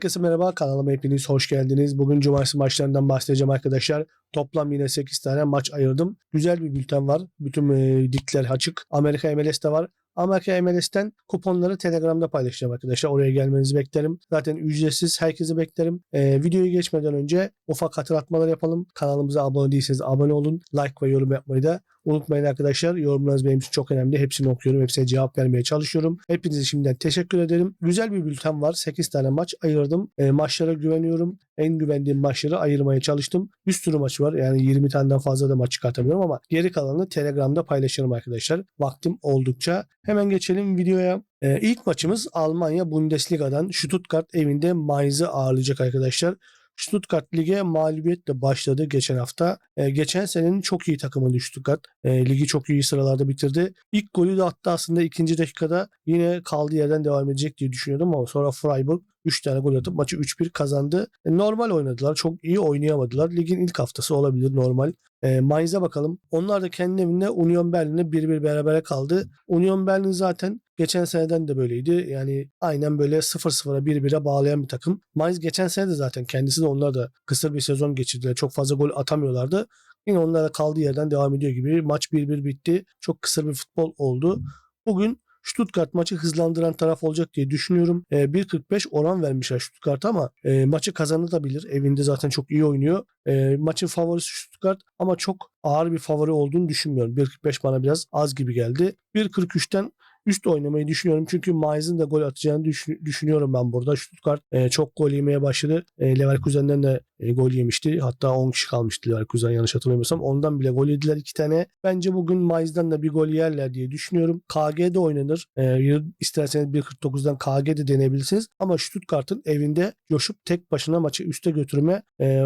Herkese merhaba kanalıma hepiniz hoş geldiniz. Bugün cumartesi maçlarından bahsedeceğim arkadaşlar. Toplam yine 8 tane maç ayırdım. Güzel bir bülten var. Bütün e, ligler açık. Amerika MLS de var. Amerika MLS'ten kuponları Telegram'da paylaşacağım arkadaşlar. Oraya gelmenizi beklerim. Zaten ücretsiz. Herkesi beklerim. Ee, videoyu geçmeden önce ufak hatırlatmalar yapalım. Kanalımıza abone değilseniz abone olun. Like ve yorum yapmayı da unutmayın arkadaşlar. Yorumlarınız benim için çok önemli. Hepsini okuyorum. Hepsine cevap vermeye çalışıyorum. Hepinize şimdiden teşekkür ederim. Güzel bir bülten var. 8 tane maç ayırdım. Ee, maçlara güveniyorum. En güvendiğim maçları ayırmaya çalıştım. Bir sürü maç var. Yani 20 taneden fazla da maç çıkartamıyorum ama geri kalanını Telegram'da paylaşırım arkadaşlar. Vaktim oldukça. Hemen geçelim videoya. Ee, ilk maçımız Almanya Bundesliga'dan Stuttgart evinde Mainz'ı ağırlayacak arkadaşlar. Stuttgart lige mağlubiyetle başladı geçen hafta. Ee, geçen senenin çok iyi takımıydı Stuttgart. Ee, ligi çok iyi sıralarda bitirdi. İlk golü de attı aslında ikinci dakikada yine kaldığı yerden devam edecek diye düşünüyordum ama sonra Freiburg 3 tane gol atıp maçı 3-1 kazandı. E, normal oynadılar. Çok iyi oynayamadılar. Ligin ilk haftası olabilir normal. E, Mainz'e bakalım. Onlar da kendi evinde Union Berlin'e 1-1 berabere kaldı. Union Berlin zaten geçen seneden de böyleydi. Yani aynen böyle 0-0'a 1-1'e bağlayan bir takım. Mainz geçen sene de zaten kendisi de onlar da kısır bir sezon geçirdiler. Çok fazla gol atamıyorlardı. Yine onlar da kaldığı yerden devam ediyor gibi. Maç 1-1 bitti. Çok kısır bir futbol oldu. Bugün Stuttgart maçı hızlandıran taraf olacak diye düşünüyorum. E, 1.45 oran vermişler Stuttgart ama e, maçı kazanabilir. Evinde zaten çok iyi oynuyor. E, maçın favorisi Stuttgart ama çok ağır bir favori olduğunu düşünmüyorum. 1.45 bana biraz az gibi geldi. 1.43'ten üst oynamayı düşünüyorum. Çünkü Mainz'in de gol atacağını düşün- düşünüyorum ben burada. Stuttgart e, çok gol yemeye başladı. E, Leverkusen'den de e, gol yemişti. Hatta 10 kişi kalmıştı Leverkusen yanlış hatırlamıyorsam. Ondan bile gol yediler iki tane. Bence bugün Mainz'dan da bir gol yerler diye düşünüyorum. KG'de oynanır. E, isterseniz 1.49'dan KG'de deneyebilirsiniz. Ama Stuttgart'ın evinde coşup tek başına maçı üste götürme e,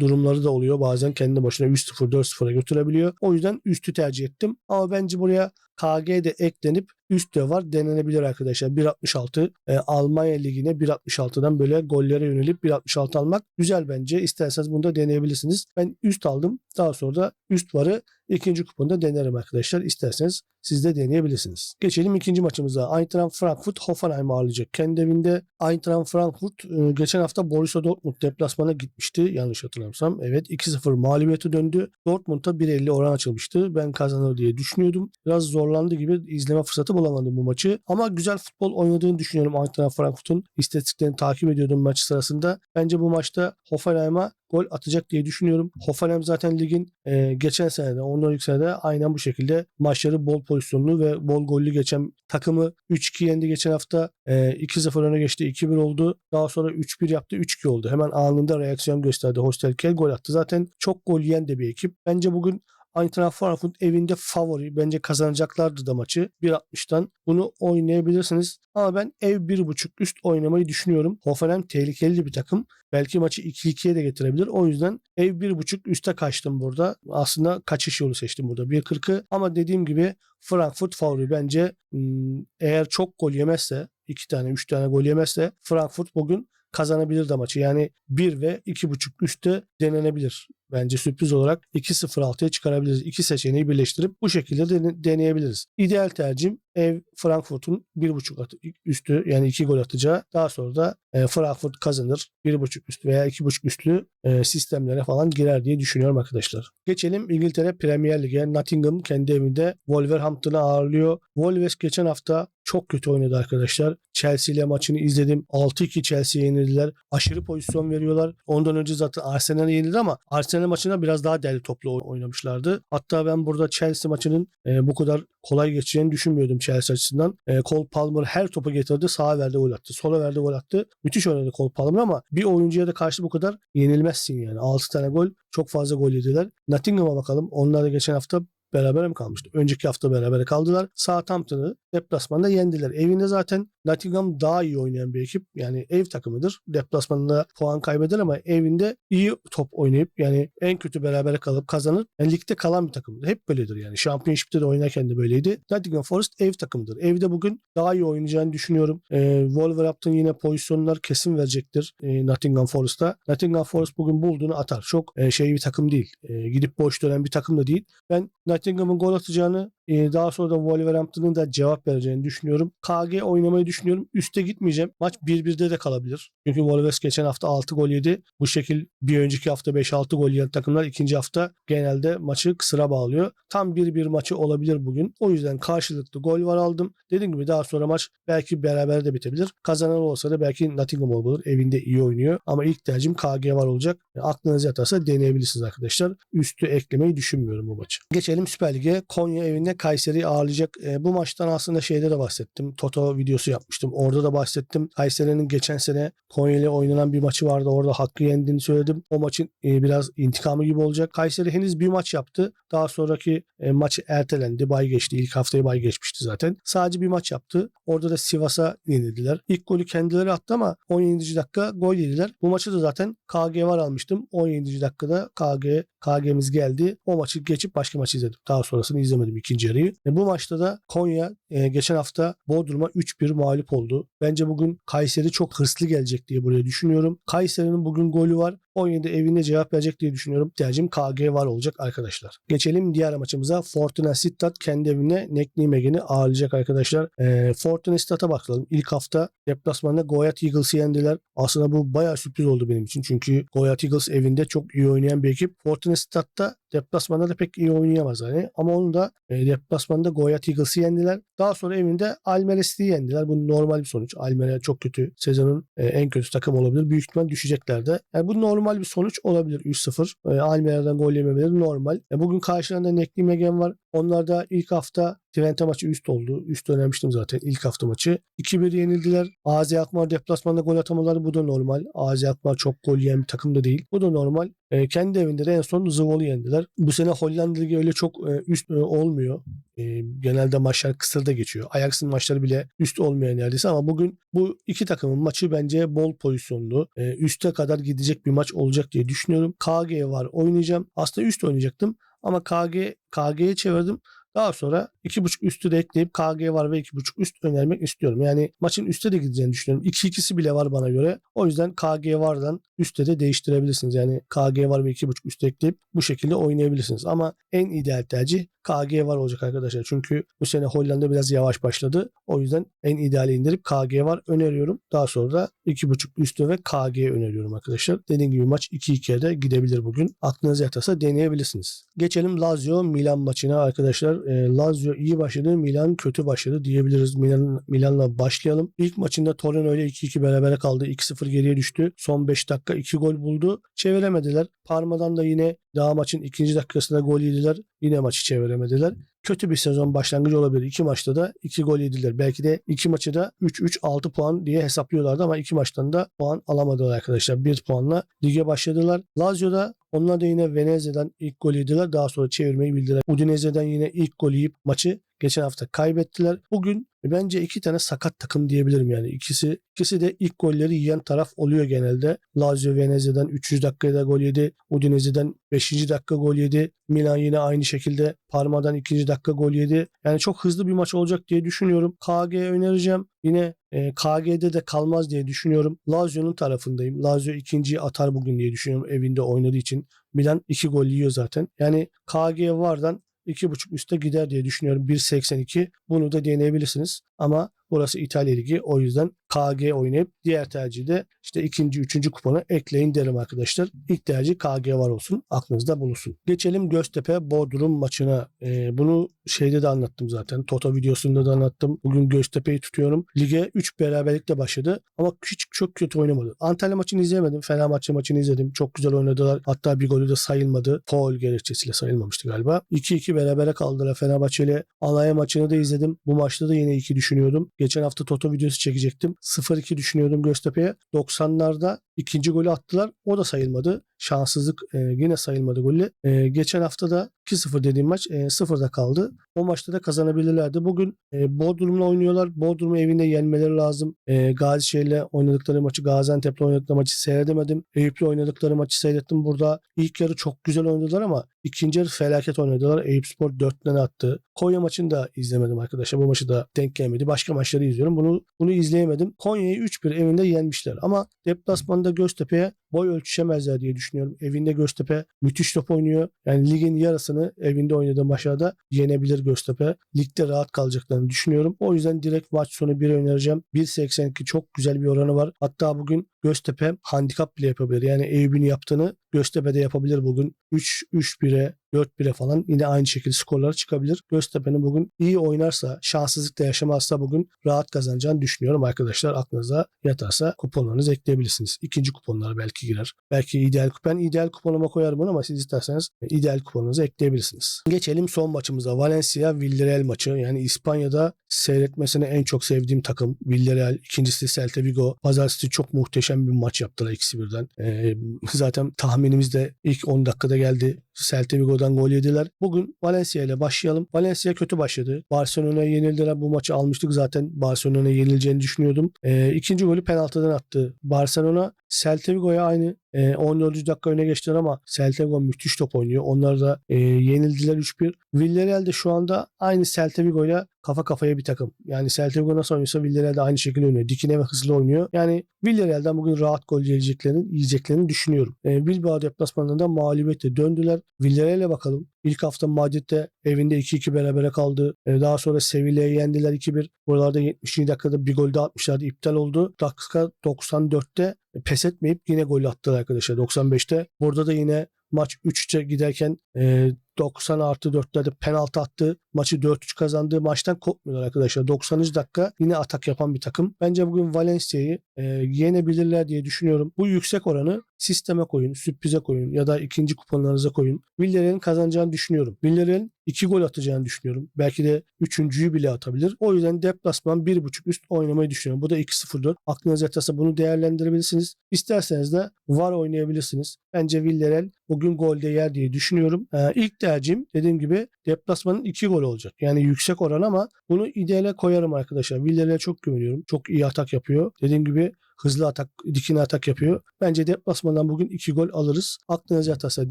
durumları da oluyor. Bazen kendi başına 3-0 4-0'a götürebiliyor. O yüzden üstü tercih ettim. Ama bence buraya KG de eklenip üst de var denenebilir arkadaşlar. 1.66 e, Almanya Ligi'ne 1.66'dan böyle gollere yönelip 1.66 almak güzel bence. İsterseniz bunu da deneyebilirsiniz. Ben üst aldım. Daha sonra da üst varı ikinci kuponda denerim arkadaşlar. İsterseniz siz de deneyebilirsiniz. Geçelim ikinci maçımıza. Eintracht Frankfurt Hoffenheim ağırlayacak. Kendi evinde Eintracht Frankfurt e, geçen hafta Borussia Dortmund deplasmana gitmişti. Yanlış hatırlamıyorsam. Evet 2-0 mağlubiyete döndü. Dortmund'a 1.50 oran açılmıştı. Ben kazanır diye düşünüyordum. Biraz zorlandı gibi izleme fırsatı bulamadım bu maçı. Ama güzel futbol oynadığını düşünüyorum Eintracht Frankfurt'un. İstatistiklerini takip ediyordum maç sırasında. Bence bu maçta Hoffenheim'a gol atacak diye düşünüyorum. Hoffenheim zaten ligin e, geçen senede, ondan senede aynen bu şekilde maçları bol pozisyonlu ve bol gollü geçen takımı 3-2 yendi geçen hafta. E, 2-0 öne geçti, 2-1 oldu. Daha sonra 3-1 yaptı, 3-2 oldu. Hemen anında reaksiyon gösterdi. Hostelkel gol attı. Zaten çok gol yiyen de bir ekip. Bence bugün Eintracht Frankfurt evinde favori. Bence kazanacaklardı da maçı. 1.60'tan bunu oynayabilirsiniz. Ama ben ev 1.5 üst oynamayı düşünüyorum. Hoffenheim tehlikeli bir takım. Belki maçı 2-2'ye de getirebilir. O yüzden ev 1.5 üste kaçtım burada. Aslında kaçış yolu seçtim burada. 1.40'ı ama dediğim gibi Frankfurt favori. Bence hmm, eğer çok gol yemezse 2 tane 3 tane gol yemezse Frankfurt bugün kazanabilir de maçı. Yani 1 ve 2.5 üstte denenebilir. Bence sürpriz olarak 2-0-6'ya çıkarabiliriz. İki seçeneği birleştirip bu şekilde dene- deneyebiliriz. İdeal tercihim ev Frankfurt'un 1.5 atı, üstü yani 2 gol atacağı. Daha sonra da e, Frankfurt kazanır. 1.5 üstü veya 2.5 üstlü e, sistemlere falan girer diye düşünüyorum arkadaşlar. Geçelim İngiltere Premier Lig'e. Nottingham kendi evinde Wolverhampton'ı ağırlıyor. Wolves geçen hafta çok kötü oynadı arkadaşlar. Chelsea ile maçını izledim. 6-2 Chelsea'ye yenildiler. Aşırı pozisyon veriyorlar. Ondan önce zaten Arsenal'e yenildi ama Arsenal maçına biraz daha derli toplu oynamışlardı. Hatta ben burada Chelsea maçının e, bu kadar kolay geçeceğini düşünmüyordum Chelsea açısından. E, Cole Palmer her topu getirdi. Sağa verdi gol attı. Sola verdi gol attı. Müthiş oynadı Cole Palmer ama bir oyuncuya da karşı bu kadar yenilmezsin yani. 6 tane gol çok fazla gol yediler. Nottingham'a bakalım. Onlar da geçen hafta beraber mi kalmıştı? Önceki hafta beraber kaldılar. Southampton'ı deplasmanda yendiler. Evinde zaten Nottingham daha iyi oynayan bir ekip. Yani ev takımıdır. Deplasmanında puan kaybeder ama evinde iyi top oynayıp yani en kötü beraber kalıp kazanır. Yani ligde kalan bir takımdır. Hep böyledir yani. Championship'te de oynarken de böyleydi. Nottingham Forest ev takımıdır. Evde bugün daha iyi oynayacağını düşünüyorum. Ee, Wolverhampton yine pozisyonlar kesin verecektir e, Nottingham Forest'a. Nottingham Forest bugün bulduğunu atar. Çok e, şey bir takım değil. E, gidip boş dönen bir takım da değil. Ben Nottingham'ın gol atacağını e, daha sonra da Wolverhampton'ın da cevap vereceğini düşünüyorum. KG oynamayı düşünüyorum. Üste gitmeyeceğim. Maç 1-1'de de kalabilir. Çünkü Wolves geçen hafta 6 gol yedi. Bu şekil bir önceki hafta 5-6 gol yiyen takımlar ikinci hafta genelde maçı kısıra bağlıyor. Tam 1-1 maçı olabilir bugün. O yüzden karşılıklı gol var aldım. Dediğim gibi daha sonra maç belki beraber de bitebilir. Kazanan olsa da belki Nottingham olur. Evinde iyi oynuyor. Ama ilk tercihim KG var olacak. E, aklınız yatarsa deneyebilirsiniz arkadaşlar. Üstü eklemeyi düşünmüyorum bu maçı. Geçelim Süper Lig'e. Konya evinde Kayseri'yi ağırlayacak. E, bu maçtan aslında şeyde de bahsettim. Toto videosu yapmıştım. Orada da bahsettim. Kayseri'nin geçen sene Konya ile oynanan bir maçı vardı. Orada hakkı yendiğini söyledim. O maçın e, biraz intikamı gibi olacak. Kayseri henüz bir maç yaptı. Daha sonraki e, maçı ertelendi. Bay geçti. İlk haftayı bay geçmişti zaten. Sadece bir maç yaptı. Orada da Sivas'a yenildiler. İlk golü kendileri attı ama 17. dakika gol yediler. Bu maçı da zaten KG var almıştım. 17. dakikada KG KG'miz geldi. O maçı geçip başka maçı izledim. Daha sonrasını izlemedim ikinci yarıyı. E, bu maçta da Konya e, geçen hafta Bodrum'a 3-1 mağlup oldu. Bence bugün Kayseri çok hırslı gelecek diye buraya düşünüyorum. Kayseri'nin bugün golü var. 17 evinde cevap verecek diye düşünüyorum. Tercihim KG var olacak arkadaşlar. Geçelim diğer maçımıza. Fortuna Sittard kendi evine Neknimegen'i ağırlayacak arkadaşlar. E, Fortuna Sittard'a bakalım. İlk hafta deplasmanda Goyat Eagles'ı yendiler. Aslında bu bayağı sürpriz oldu benim için. Çünkü Goyat Eagles evinde çok iyi oynayan bir ekip. Fortuna Sittard'da deplasmanda da pek iyi oynayamaz hani. Ama onu da e, deplasmanda Goyat Eagles'ı yendiler. Daha sonra evinde Almeres'i yendiler. Bu normal bir sonuç. Almere çok kötü. Sezonun e, en kötü takım olabilir. Büyük ihtimal düşecekler de. Yani bu normal bir sonuç olabilir 3-0. E, Almere'den gol yememeleri normal. E, bugün karşılarında Nekli Megen var. Onlar da ilk hafta Twente maçı üst oldu. Üst önermiştim zaten ilk hafta maçı. 2-1 yenildiler. AZ Alkmaar deplasmanda gol atamaları bu da normal. AZ Alkmaar çok gol yiyen bir takım da değil. Bu da normal. E, kendi evinde de en son Zwolle yendiler. Bu sene Hollanda Ligi öyle çok e, üst e, olmuyor. E, genelde maçlar kısırda geçiyor. Ajax'ın maçları bile üst olmuyor neredeyse ama bugün bu iki takımın maçı bence bol pozisyonlu. E, üste kadar gidecek bir maç olacak diye düşünüyorum. KG var oynayacağım. Aslında üst oynayacaktım ama KG KG'ye çevirdim. Daha sonra 2.5 üstü de ekleyip KG var ve 2.5 üst önermek istiyorum. Yani maçın üstte de gideceğini düşünüyorum. 2-2'si bile var bana göre. O yüzden KG vardan üstte de değiştirebilirsiniz. Yani KG var ve 2.5 üst ekleyip bu şekilde oynayabilirsiniz. Ama en ideal tercih KG var olacak arkadaşlar. Çünkü bu sene Hollanda biraz yavaş başladı. O yüzden en ideali indirip KG var öneriyorum. Daha sonra da 2.5 üstü ve KG öneriyorum arkadaşlar. Dediğim gibi maç 2-2'ye de gidebilir bugün. Aklınız yatarsa deneyebilirsiniz. Geçelim Lazio Milan maçına arkadaşlar. E, Lazio iyi başladı, Milan kötü başladı diyebiliriz. Milan Milan'la başlayalım. İlk maçında Torino ile 2-2 berabere kaldı. 2-0 geriye düştü. Son 5 dakika 2 gol buldu. Çeviremediler. Parma'dan da yine daha maçın ikinci dakikasında gol yediler. Yine maçı çeviremediler. Kötü bir sezon başlangıcı olabilir. İki maçta da iki gol yediler. Belki de iki maçı da 3-3-6 puan diye hesaplıyorlardı ama iki maçtan da puan alamadılar arkadaşlar. Bir puanla lige başladılar. Lazio'da onlar da yine Venezia'dan ilk gol yediler. Daha sonra çevirmeyi bildiler. Udinese'den yine ilk gol yiyip maçı geçen hafta kaybettiler. Bugün bence iki tane sakat takım diyebilirim yani. İkisi ikisi de ilk golleri yiyen taraf oluyor genelde. Lazio Venezia'dan 300 dakikada gol yedi. Udinese'den 5. dakika gol yedi. Milan yine aynı şekilde Parma'dan 2. dakika gol yedi. Yani çok hızlı bir maç olacak diye düşünüyorum. KG önereceğim. Yine e, KG'de de kalmaz diye düşünüyorum. Lazio'nun tarafındayım. Lazio ikinciyi atar bugün diye düşünüyorum evinde oynadığı için. Milan 2 gol yiyor zaten. Yani KG vardan 2.5 üstte gider diye düşünüyorum. 1.82 bunu da deneyebilirsiniz. Ama burası İtalya Ligi o yüzden KG oynayıp diğer tercihi de işte ikinci, üçüncü kupona ekleyin derim arkadaşlar. İlk tercih KG var olsun. Aklınızda bulunsun. Geçelim Göztepe Bodrum maçına. Ee, bunu şeyde de anlattım zaten. Toto videosunda da anlattım. Bugün Göztepe'yi tutuyorum. Lige 3 beraberlikle başladı ama hiç çok kötü oynamadı. Antalya maçını izleyemedim. Fenerbahçe maçını izledim. Çok güzel oynadılar. Hatta bir golü de sayılmadı. Foul gerekçesiyle sayılmamıştı galiba. 2-2 berabere kaldılar Fenerbahçe ile. Alanya maçını da izledim. Bu maçta da yine 2 düşünüyordum. Geçen hafta Toto videosu çekecektim. 0-2 düşünüyordum Göztepe'ye. 90'larda ikinci golü attılar. O da sayılmadı. Şanssızlık e, yine sayılmadı golü. E, geçen hafta da 2-0 dediğim maç e, 0'da kaldı. O maçta da kazanabilirlerdi. Bugün e, Bodrum'la oynuyorlar. Bodrum'u evinde yenmeleri lazım. E, Gazişehir'le oynadıkları maçı, Gaziantep'le oynadıkları maçı seyredemedim. Eyüp'le oynadıkları maçı seyrettim burada. İlk yarı çok güzel oynadılar ama ikinci yarı felaket oynadılar. Eyüp Spor 4 tane attı. Konya maçını da izlemedim arkadaşlar. Bu maçı da denk gelmedi. Başka maçları izliyorum. Bunu bunu izleyemedim. Konya'yı 3-1 evinde yenmişler. Ama deplasmanda Göztepe'ye boy ölçüşemezler diye düşünüyorum. Düşünüyorum. Evinde Göztepe müthiş top oynuyor. Yani ligin yarısını evinde oynadığı maçlarda yenebilir Göztepe. Ligde rahat kalacaklarını düşünüyorum. O yüzden direkt maç sonu 1 önereceğim. 1.82 çok güzel bir oranı var. Hatta bugün Göztepe handikap bile yapabilir. Yani Eyüp'ün yaptığını Göztepe'de yapabilir bugün. 3-3-1'e 4-1'e falan yine aynı şekilde skorlar çıkabilir. Göztepe'nin bugün iyi oynarsa, şanssızlık da yaşamazsa bugün rahat kazanacağını düşünüyorum arkadaşlar. Aklınıza yatarsa kuponlarınızı ekleyebilirsiniz. İkinci kuponlara belki girer. Belki ideal ben ideal kuponuma koyarım bunu ama siz isterseniz ideal kuponunuzu ekleyebilirsiniz. Geçelim son maçımıza. Valencia Villarreal maçı. Yani İspanya'da seyretmesini en çok sevdiğim takım Villarreal. İkincisi Celta Vigo. Pazartesi çok muhteşem bir maç yaptılar ikisi birden. Ee, zaten tahminimiz de ilk 10 dakikada geldi. Celta gol yediler. Bugün Valencia ile başlayalım. Valencia kötü başladı. Barcelona'ya yenildiler. Bu maçı almıştık zaten. Barcelona'ya yenileceğini düşünüyordum. Ee, ikinci golü penaltıdan attı. Barcelona Celta aynı e, 14. dakika öne geçtiler ama Celta müthiş top oynuyor. Onlar da e, yenildiler 3-1. Villarreal de şu anda aynı Celta ile kafa kafaya bir takım. Yani Celta Vigo nasıl oynuyorsa Villarreal de aynı şekilde oynuyor. Dikine ve hızlı oynuyor. Yani Villarreal'den bugün rahat gol yiyeceklerini, yiyeceklerini düşünüyorum. E, Bilbao deplasmanında mağlubiyetle döndüler. Villarreal'e bakalım. İlk hafta Madrid'de evinde 2-2 berabere kaldı. E, daha sonra Sevilla'yı yendiler 2-1. Buralarda 70. dakikada bir gol daha atmışlardı. iptal oldu. Dakika 94'te pes etmeyip yine gol attılar arkadaşlar 95'te. Burada da yine maç 3'te giderken e, 90 artı 4'lerde penaltı attı. Maçı 4-3 kazandığı maçtan kopmuyorlar arkadaşlar. 90. dakika yine atak yapan bir takım. Bence bugün Valencia'yı e, yenebilirler diye düşünüyorum. Bu yüksek oranı sisteme koyun, sürprize koyun ya da ikinci kuponlarınıza koyun. Villarreal'in kazanacağını düşünüyorum. Villarreal'in 2 gol atacağını düşünüyorum. Belki de üçüncüyü bile atabilir. O yüzden deplasman 1.5 üst oynamayı düşünüyorum. Bu da 2-0-4. Aklınız yatarsa bunu değerlendirebilirsiniz. İsterseniz de var oynayabilirsiniz. Bence Villarreal bugün golde yer diye düşünüyorum. Ee, ilk tercihim dediğim gibi deplasmanın 2 gol olacak. Yani yüksek oran ama bunu ideale koyarım arkadaşlar. Villarreal'e çok güveniyorum. Çok iyi atak yapıyor. Dediğim gibi hızlı atak, dikine atak yapıyor. Bence deplasmandan bugün 2 gol alırız. Aklınız yatarsa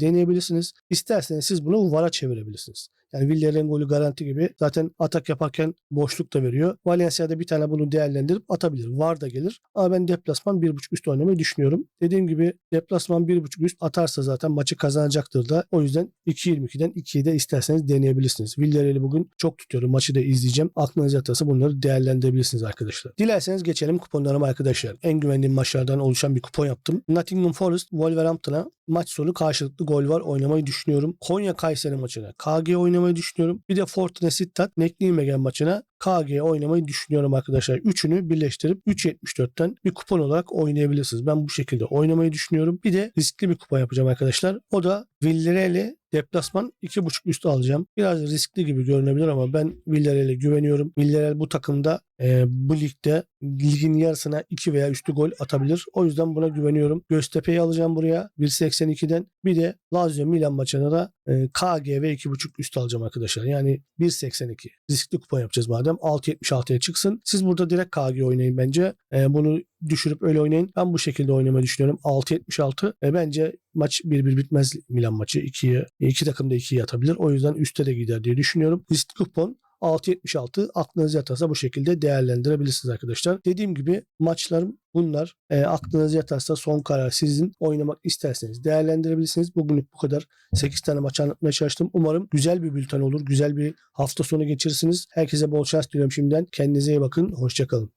deneyebilirsiniz. İsterseniz siz bunu VAR'a çevirebilirsiniz. Yani Villarreal'in golü garanti gibi. Zaten atak yaparken boşluk da veriyor. Valencia'da bir tane bunu değerlendirip atabilir. VAR da gelir. Ama ben deplasman 1.5 üst oynamayı düşünüyorum. Dediğim gibi deplasman 1.5 üst atarsa zaten maçı kazanacaktır da. O yüzden 2.22'den 2'yi de isterseniz deneyebilirsiniz. Villarreal'i bugün çok tutuyorum. Maçı da izleyeceğim. Aklınız yatarsa bunları değerlendirebilirsiniz arkadaşlar. Dilerseniz geçelim kuponlarıma arkadaşlar. En güvendiğim maçlardan oluşan bir kupon yaptım. Nottingham Forest Wolverhampton'a maç sonu karşılıklı gol var oynamayı düşünüyorum. Konya Kayseri maçına KG oynamayı düşünüyorum. Bir de Fortuna Sittard Nijmegen maçına KG oynamayı düşünüyorum arkadaşlar. Üçünü birleştirip 3.74'ten bir kupon olarak oynayabilirsiniz. Ben bu şekilde oynamayı düşünüyorum. Bir de riskli bir kupon yapacağım arkadaşlar. O da Villarreal'e deplasman 2.5 üstü alacağım. Biraz riskli gibi görünebilir ama ben Villarreal'e güveniyorum. Villarreal bu takımda e, bu ligde ligin yarısına 2 veya üstü gol atabilir. O yüzden buna güveniyorum. Göztepe'yi alacağım buraya 1.82'den. Bir de Lazio Milan maçına da e, KG ve 2.5 üst alacağım arkadaşlar. Yani 1.82. Riskli kupon yapacağız madem. 6.76'ya çıksın. Siz burada direkt KG oynayın bence. E, bunu düşürüp öyle oynayın. Ben bu şekilde oynamayı düşünüyorum. 6.76. E, bence maç 1-1 bitmez Milan maçı. 2'ye, iki takım da 2'ye atabilir. O yüzden üste de gider diye düşünüyorum. Riskli kupon 6.76 aklınız yatarsa bu şekilde değerlendirebilirsiniz arkadaşlar. Dediğim gibi maçlarım bunlar. E, aklınız yatarsa son karar sizin. Oynamak isterseniz değerlendirebilirsiniz. Bugünlük bu kadar. 8 tane maç anlatmaya çalıştım. Umarım güzel bir bülten olur. Güzel bir hafta sonu geçirirsiniz. Herkese bol şans diliyorum şimdiden. Kendinize iyi bakın. Hoşçakalın.